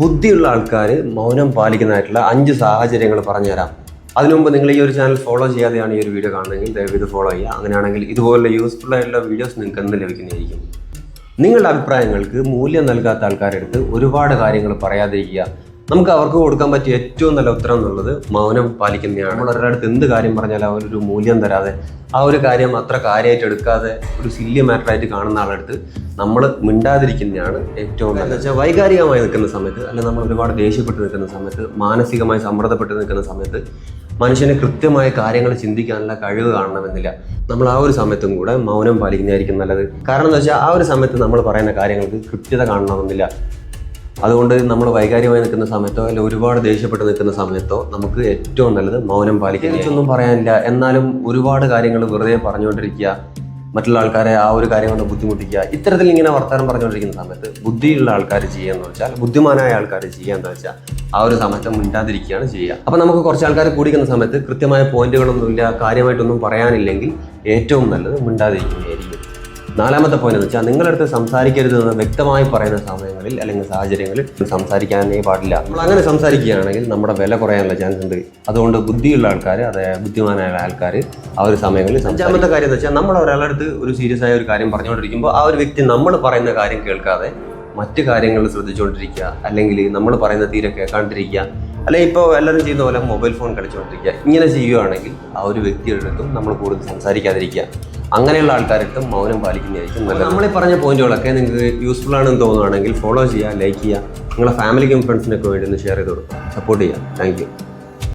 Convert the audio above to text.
ബുദ്ധിയുള്ള ആൾക്കാർ മൗനം പാലിക്കുന്നതായിട്ടുള്ള അഞ്ച് സാഹചര്യങ്ങൾ പറഞ്ഞുതരാം. അതിനുമുമ്പ് നിങ്ങൾ ഈ ഒരു ചാനൽ ഫോളോ ചെയ്യാതെയാണ് ഈ ഒരു വീഡിയോ കാണുന്നതെങ്കിൽ ദയവ് ഇത് ഫോളോ ചെയ്യുക. അങ്ങനെയാണെങ്കിൽ ഇതുപോലുള്ള യൂസ്ഫുൾ ആയിട്ടുള്ള വീഡിയോസ് നിങ്ങൾക്ക് എന്ന് ലഭിക്കുന്നതായിരിക്കും. നിങ്ങളുടെ അഭിപ്രായങ്ങൾക്ക് മൂല്യം നൽകാത്ത ആൾക്കാരുടെ അടുത്ത് ഒരുപാട് കാര്യങ്ങൾ പറയാതിരിക്കുക. നമുക്ക് അവർക്ക് കൊടുക്കാൻ പറ്റിയ ഏറ്റവും നല്ല ഉത്തരം എന്നുള്ളത് മൗനം പാലിക്കുന്നതാണ്. നമ്മൾ ഒരാളുടെ അടുത്ത് എന്ത് കാര്യം പറഞ്ഞാലും അവരൊരു മൂല്യം തരാതെ ആ ഒരു കാര്യം അത്ര കാര്യമായിട്ട് എടുക്കാതെ ഒരു സില്യ മാറ്ററായിട്ട് കാണുന്ന ആളടുത്ത് നമ്മൾ മിണ്ടാതിരിക്കുന്നതാണ് ഏറ്റവും നല്ലത്. വെച്ചാൽ വൈകാരികമായി നിൽക്കുന്ന സമയത്ത് അല്ലെങ്കിൽ നമ്മൾ ഒരുപാട് ദേഷ്യപ്പെട്ട് നിൽക്കുന്ന സമയത്ത് മാനസികമായി സമ്മർദ്ദപ്പെട്ട് നിൽക്കുന്ന സമയത്ത് മനുഷ്യന് കൃത്യമായ കാര്യങ്ങൾ ചിന്തിക്കാനുള്ള കഴിവ് കാണണമെന്നില്ല. നമ്മൾ ആ ഒരു സമയത്തും കൂടെ മൗനം പാലിക്കുന്നതായിരിക്കും നല്ലത്. കാരണം എന്താ വെച്ചാൽ ആ ഒരു സമയത്ത് നമ്മൾ പറയുന്ന കാര്യങ്ങൾക്ക് കൃത്യത കാണണമെന്നില്ല. അതുകൊണ്ട് നമ്മൾ വൈകാരികമായി നിൽക്കുന്ന സമയത്തോ അല്ലെങ്കിൽ ഒരുപാട് ദേഷ്യപ്പെട്ട് നിൽക്കുന്ന സമയത്തോ നമുക്ക് ഏറ്റവും നല്ലത് മൗനം പാലിക്കുക എനിക്കൊന്നും പറയാനില്ല. എന്നാലും ഒരുപാട് കാര്യങ്ങൾ വെറുതെ പറഞ്ഞുകൊണ്ടിരിക്കുക. മറ്റുള്ള ആൾക്കാരെ ആ ഒരു കാര്യം കൊണ്ട് ബുദ്ധിമുട്ടിക്കുക. ഇത്തരത്തിൽ ഇങ്ങനെ വർത്തമാനം പറഞ്ഞുകൊണ്ടിരിക്കുന്ന സമയത്ത് ബുദ്ധിയുള്ള ആൾക്കാർ ചെയ്യാന്ന് വെച്ചാൽ ബുദ്ധിമാനായ ആൾക്കാർ ചെയ്യാന്ന് വെച്ചാൽ ആ ഒരു സമയത്ത് മിണ്ടാതിരിക്കുകയാണ് ചെയ്യുക. അപ്പൊ നമുക്ക് കുറച്ച് ആൾക്കാർ കൂടിക്കുന്ന സമയത്ത് കൃത്യമായ പോയിന്റുകളൊന്നുമില്ല കാര്യമായിട്ടൊന്നും പറയാനില്ലെങ്കിൽ ഏറ്റവും നല്ലത് മിണ്ടാതിരിക്കുന്നതായിരിക്കും നാലാമത്തെ പോയിന്റ് എന്ന് വെച്ചാൽ നിങ്ങളടുത്ത് സംസാരിക്കരുത് എന്ന് വ്യക്തമായി പറയുന്ന സമയങ്ങളിൽ അല്ലെങ്കിൽ സാഹചര്യങ്ങളിൽ സംസാരിക്കാനേ പാടില്ല. നമ്മൾ അങ്ങനെ സംസാരിക്കുകയാണെങ്കിൽ നമ്മുടെ വില കുറയാനുള്ള ചാൻസ് ഉണ്ട്. അതുകൊണ്ട് ബുദ്ധിയുള്ള ആൾക്കാർ അതായത് ബുദ്ധിമാനായ ആൾക്കാർ ആ ഒരു സമയങ്ങളിൽ അഞ്ചാമത്തെ കാര്യം എന്ന് വെച്ചാൽ നമ്മൾ ഒരാളുടെ അടുത്ത് ഒരു സീരിയസ് ആയ ഒരു കാര്യം പറഞ്ഞുകൊണ്ടിരിക്കുമ്പോൾ ആ ഒരു വ്യക്തി നമ്മൾ പറയുന്ന കാര്യം കേൾക്കാതെ മറ്റു കാര്യങ്ങൾ ശ്രദ്ധിച്ചുകൊണ്ടിരിക്കുക. അല്ലെങ്കിൽ നമ്മൾ പറയുന്ന തീരെ കേൾക്കാണ്ടിരിക്കുക. അല്ലെങ്കിൽ ഇപ്പോൾ എല്ലാവരും ചെയ്യുന്ന പോലെ മൊബൈൽ ഫോൺ കളിച്ചുകൊണ്ടിരിക്കുക. ഇങ്ങനെ ചെയ്യുകയാണെങ്കിൽ ആ ഒരു വ്യക്തിയുടെ അടുത്തും നമ്മൾ കൂടുതൽ സംസാരിക്കാതിരിക്കുക. അങ്ങനെയുള്ള ആൾക്കാരുടെ മൗനം പാലിക്കുന്നതായിരിക്കും നല്ലത്. നമ്മൾ ഈ പറഞ്ഞ പോയിന്റുകളൊക്കെ നിങ്ങൾക്ക് യൂസ്ഫുൾ ആണെന്ന് തോന്നുകയാണെങ്കിൽ ഫോളോ ചെയ്യുക ലൈക്ക് ചെയ്യുക. നിങ്ങളുടെ ഫാമിലിക്കും ഫ്രണ്ട്സിനൊക്കെ വേണ്ടി ഒന്ന് ഷെയർ ചെയ്ത് കൊടുക്കുക. സപ്പോർട്ട് ചെയ്യുക. താങ്ക്